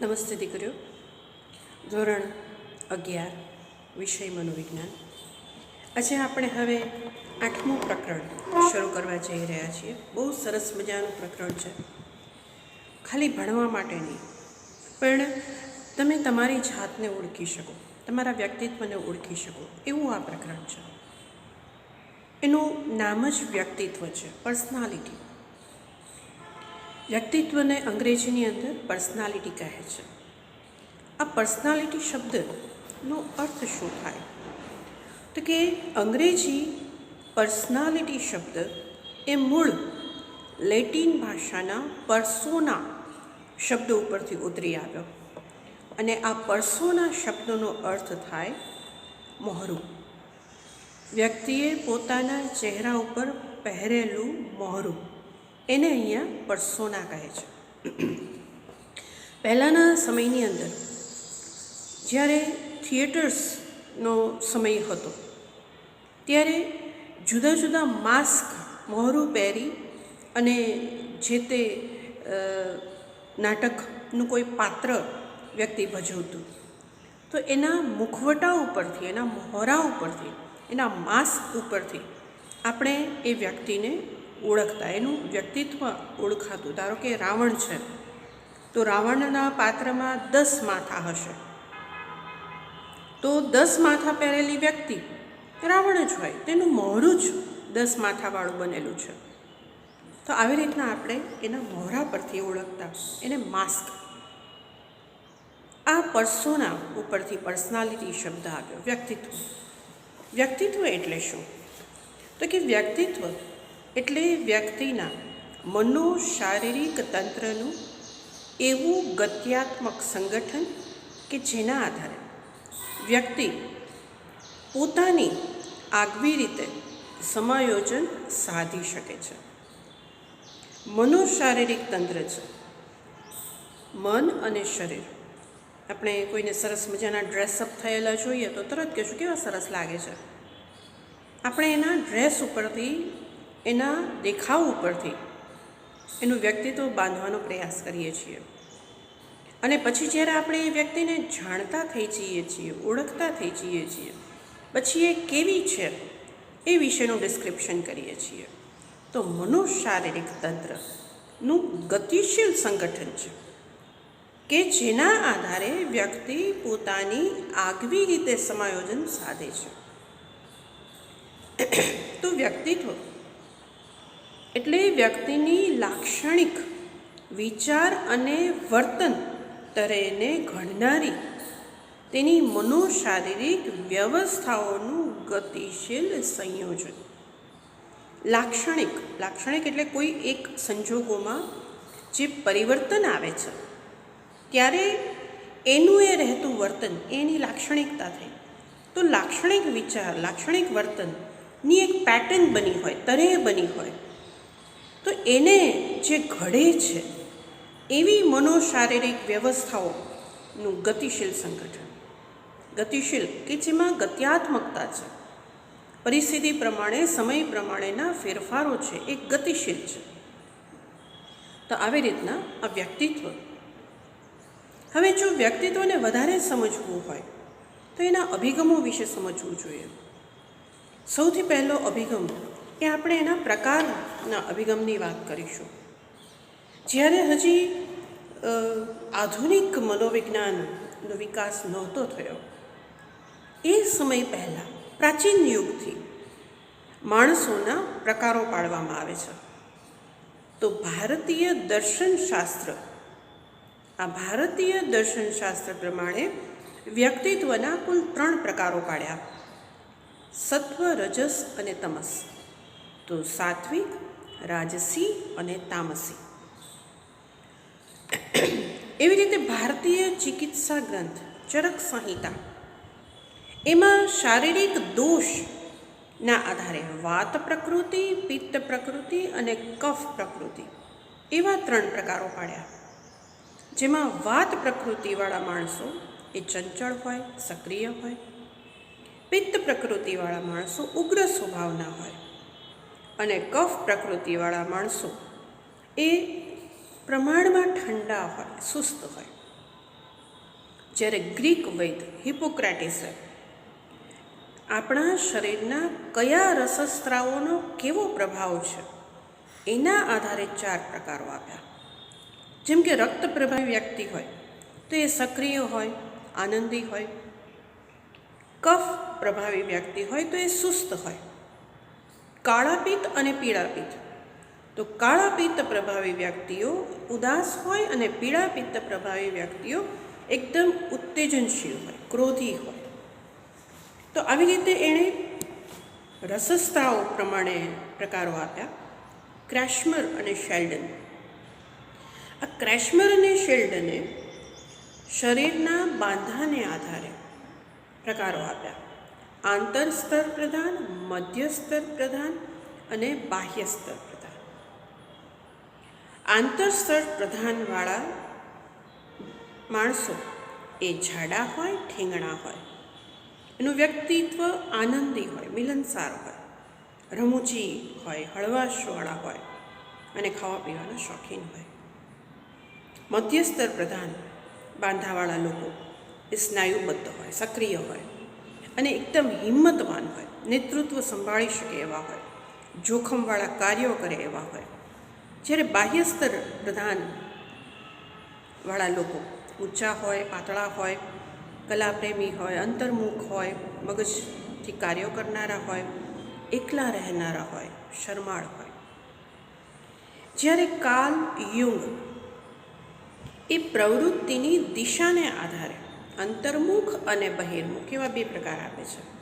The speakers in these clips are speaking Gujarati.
નમસ્તે દીકરીઓ. ધોરણ અગિયાર, વિષય મનોવિજ્ઞાન. આજે આપણે હવે આઠમું પ્રકરણ શરૂ કરવા જઈ રહ્યા છીએ. બહુ સરસ મજાનું પ્રકરણ છે. ખાલી ભણવા માટે નહીં, પણ તમે તમારી જાતને ઓળખી શકો, તમારા વ્યક્તિત્વને ઓળખી શકો. એવું આ પ્રકરણ છે. એનું નામ જ વ્યક્તિત્વ છે, પર્સનાલિટી. વ્યક્તિત્વને અંગ્રેજીની અંદર પર્સનાલિટી કહે છે. આ પર્સનાલિટી શબ્દનો અર્થ શું થાય? તો કે અંગ્રેજી પર્સનાલિટી શબ્દ એ મૂળ લેટિન ભાષાના પરસોના શબ્દ ઉપરથી ઉતરી આવ્યો. અને આ પરસોના શબ્દનો અર્થ થાય મોહરું. વ્યક્તિએ પોતાના ચહેરા ઉપર પહેરેલું મોહરું. એને અહીંયા પરસોના કહે છે. પહેલાંના સમયની અંદર, જ્યારે થિયેટર્સનો સમય હતો, ત્યારે જુદા જુદા માસ્ક મોહરું પહેરી અને જે તે નાટકનું કોઈ પાત્ર વ્યક્તિ ભજવતું, તો એના મુખવટા ઉપરથી, એના મોહરા ઉપરથી, એના માસ્ક ઉપરથી આપણે એ વ્યક્તિને ઓળખતા, એનું વ્યક્તિત્વ ઓળખાતું. ધારો કે રાવણ છે, તો રાવણના પાત્રમાં દસ માથા હશે. તો દસ માથા પહેરેલી વ્યક્તિ રાવણ જ હોય, તેનું મોહરું જ દસ માથાવાળું બનેલું છે. તો આવી રીતના આપણે એના મોહરા પરથી ઓળખતા, એને માસ્ક આ પર્સોના ઉપરથી પર્સનાલિટી શબ્દ આવ્યો, વ્યક્તિત્વ. વ્યક્તિત્વ એટલે શું? તો કે વ્યક્તિત્વ એટલે વ્યક્તિના મનો શારીરિક તંત્રનું એવું ગત્યાત્મક સંગઠન કે જેના આધારે વ્યક્તિ પોતાની આગવી રીતે સમાયોજન સાધી શકે છે. મનોશારીરિક તંત્ર છે. મન અને શરીર. આપણે કોઈને સરસ મજાના ડ્રેસઅપ થયેલા જોઈએ તો તરત કહેશું, કેવા સરસ લાગે છે. આપણે એના ડ્રેસ ઉપરથી એના દેખાવ ઉપરથી. એનું વ્યક્તિત્વ બાંધવાનો પ્રયાસ કરીએ છીએ. અને પછી જ્યારે આપણે એ વ્યક્તિને જાણતા થઈ જઈએ છીએ, ઓળખતા થઈ જઈએ છીએ, પછી એ કેવી છે એ વિશેનું ડિસ્ક્રિપ્શન કરીએ છીએ. તો મનોશારીરિક તંત્રનું ગતિશીલ સંગઠન છે કે જેના આધારે વ્યક્તિ પોતાની આગવી રીતે સમાયોજન સાધે છે. તો વ્યક્તિત્વ એટલે વ્યક્તિની લાક્ષણિક વિચાર અને વર્તન તરેને ઘડનારી. તેની મનોશારીરિક વ્યવસ્થાઓનું ગતિશીલ સંયોજન. લાક્ષણિક લાક્ષણિક એટલે કોઈ એક સંજોગોમાં જે પરિવર્તન આવે છે. ત્યારે એનું એ રહેતું વર્તન, એની લાક્ષણિકતા થઈ તો લાક્ષણિક વિચાર, લાક્ષણિક વર્તનની એક પેટર્ન બની હોય તરેહ બની હોય તો એને જે ઘડે છે, એવી મનોશારીરિક વ્યવસ્થાઓનું ગતિશીલ સંગઠન. ગતિશીલ કે જેમાં ગત્યાત્મકતા છે. પરિસ્થિતિ પ્રમાણે, સમય પ્રમાણેના ફેરફારો છે, એ ગતિશીલ છે. તો આવી રીતના આ વ્યક્તિત્વ. હવે જો વ્યક્તિત્વને વધારે સમજવું હોય, તો એના અભિગમો વિશે સમજવું જોઈએ. સૌથી પહેલો અભિગમ એ આપણે એના પ્રકારના અભિગમની વાત કરીશું. જ્યારે હજી આધુનિક મનોવિજ્ઞાનનો વિકાસ નહોતો થયો, એ સમય પહેલાં, પ્રાચીન યુગથી માણસોના પ્રકારો પાડવામાં આવે છે. તો ભારતીય દર્શનશાસ્ત્ર, આ ભારતીય દર્શનશાસ્ત્ર પ્રમાણે વ્યક્તિત્વના કુલ ત્રણ પ્રકારો પાડ્યા. સત્વ, રજસ અને તમસ. તો સાત્વિક રાજસી અને તામસી. એવી રીતે ભારતીય ચિકિત્સા ગ્રંથ, ચરક સંહિતા, એમાં શારીરિક દોષના આધારે વાત પ્રકૃતિ, પિત્ત પ્રકૃતિ અને કફ પ્રકૃતિ એવા ત્રણ પ્રકારો પાડ્યા. જેમાં વાત પ્રકૃતિવાળા માણસો એ ચંચળ હોય, સક્રિય હોય, પિત્ત પ્રકૃતિવાળા માણસો ઉગ્ર સ્વભાવના હોય. અને કફ પ્રકૃતિવાળા માણસો એ પ્રમાણમાં ઠંડા હોય, સુસ્ત હોય. જ્યારે ગ્રીક વૈદ હિપોક્રેટિસે આપણા શરીરના કયા રસસ્ત્રાવોનો કેવો પ્રભાવ છે, એના આધારે ચાર પ્રકારો આપ્યા. જેમ કે રક્ત પ્રભાવી વ્યક્તિ હોય, તો એ સક્રિય હોય, આનંદી હોય. કફ પ્રભાવી વ્યક્તિ હોય, તો એ સુસ્ત હોય. કાળાપિત્ત અને પીળાપિત્ત તો કાળાપિત્ત પ્રભાવી વ્યક્તિઓ, ઉદાસ હોય અને પીળાપિત્ત પ્રભાવી વ્યક્તિઓ એકદમ ઉત્તેજનશીલ હોય, ક્રોધી હોય. તો આવી રીતે એણે રસસ્તાઓ પ્રમાણે પ્રકારો આપ્યા, ક્રેશમર અને શેલ્ડન. આ ક્રેશમર અને શેલ્ડને શરીરના બાંધાને આધારે પ્રકારો આપ્યા. આંતર સ્તર પ્રધાન મધ્ય સ્તર પ્રધાન અને બાહ્ય સ્તર પ્રધાન. આંતર સ્તર પ્રધાનવાળા માણસો એ જાડા હોય, ઠીંગણા હોય. એનું વ્યક્તિત્વ આનંદી હોય, મિલનસાર હોય. રમૂજી હોય, હળવાશવાળા હોય અને ખાવા પીવાના શોખીન હોય. મધ્યસ્તર પ્રધાન બાંધાવાળા લોકો એ સ્નાયુબદ્ધ હોય, સક્રિય હોય. અને એકદમ હિંમતવાન હોય, નેતૃત્વ સંભાળી શકે એવા હોય, જોખમવાળા કાર્યો કરે એવા હોય. જ્યારે બાહ્ય સ્તર પ્રધાનવાળા લોકો ઊંચા હોય, પાતળા હોય, કલાપ્રેમી હોય, અંતર્મુખ હોય, મગજથી કાર્યો કરનારા હોય, એકલા રહેનારા હોય, શરમાળ હોય. જ્યારે કાલ યુંગ એ પ્રવૃત્તિની દિશાને આધારે અંતર્મુખ અને બહિર્મુખ એવા બે પ્રકાર આપે છે.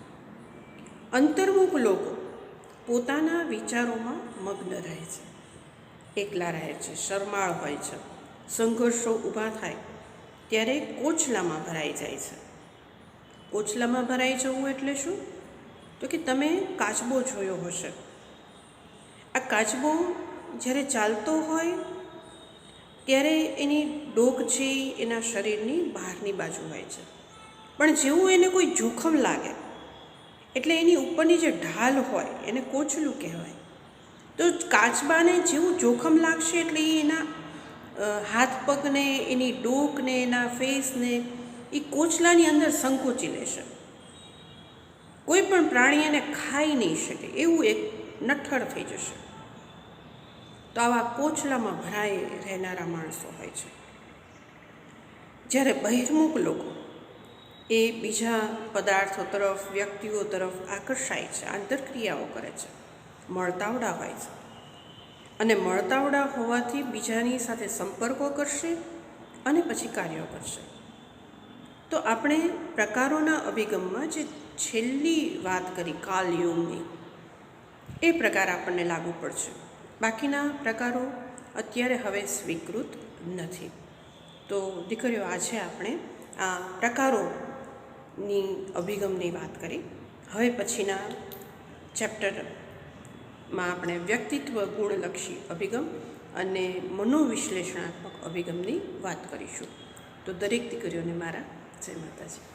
અંતર્મુખ લોકો પોતાના વિચારોમાં મગ્ન રહે છે. એકલા રહે છે, શરમાળ હોય છે, સંઘર્ષો ઊભા થાય, ત્યારે કોચલામાં ભરાઈ જાય છે. કોચલામાં ભરાઈ જવું એટલે શું? તો કે તમે કાચબો જોયો હશે. આ કાચબો જ્યારે ચાલતો હોય ત્યારે એની ડોક છે, એના શરીરની બહારની બાજુ હોય છે. પણ જેવું એને કોઈ જોખમ લાગે, એટલે એની ઉપરની જે ઢાલ હોય, એને કોચલું કહેવાય. તો કાચબાને જેવું જોખમ લાગશે, એટલે એ એના હાથ પગને, એની ડોકને, એના ફેસને, એ કોચલાની અંદર સંકોચી લેશે. કોઈ પણ પ્રાણી એને ખાઈ નહીં શકે, એવું એક નઠ્ઠળ થઈ જશે. તો આવા કોચલામાં ભરાઈ રહેનારા માણસો હોય છે. જ્યારે બહિર્મુખ લોકો એ બીજા પદાર્થો તરફ, વ્યક્તિઓ તરફ આકર્ષાય છે, આંતરક્રિયાઓ કરે છે, મળતાવડા હોય છે. અને મળતાવડા હોવાથી બીજાની સાથે સંપર્કો કરશે અને પછી કાર્યો કરશે. તો આપણે પ્રકારોના અભિગમમાં જે છેલ્લી વાત કરી, કાલયુગની, એ પ્રકાર આપણને લાગુ પડશે. બાકીના પ્રકારો અત્યારે હવે સ્વીકૃત નથી. તો દીકરીઓ, આજે આપણે આ પ્રકારોની અભિગમની વાત કરી. હવે પછીના ચેપ્ટરમાં આપણે વ્યક્તિત્વ ગુણલક્ષી અભિગમ અને મનોવિશ્લેષણાત્મક અભિગમની વાત કરીશું. તો દરેક દીકરીઓને મારા જય માતાજી.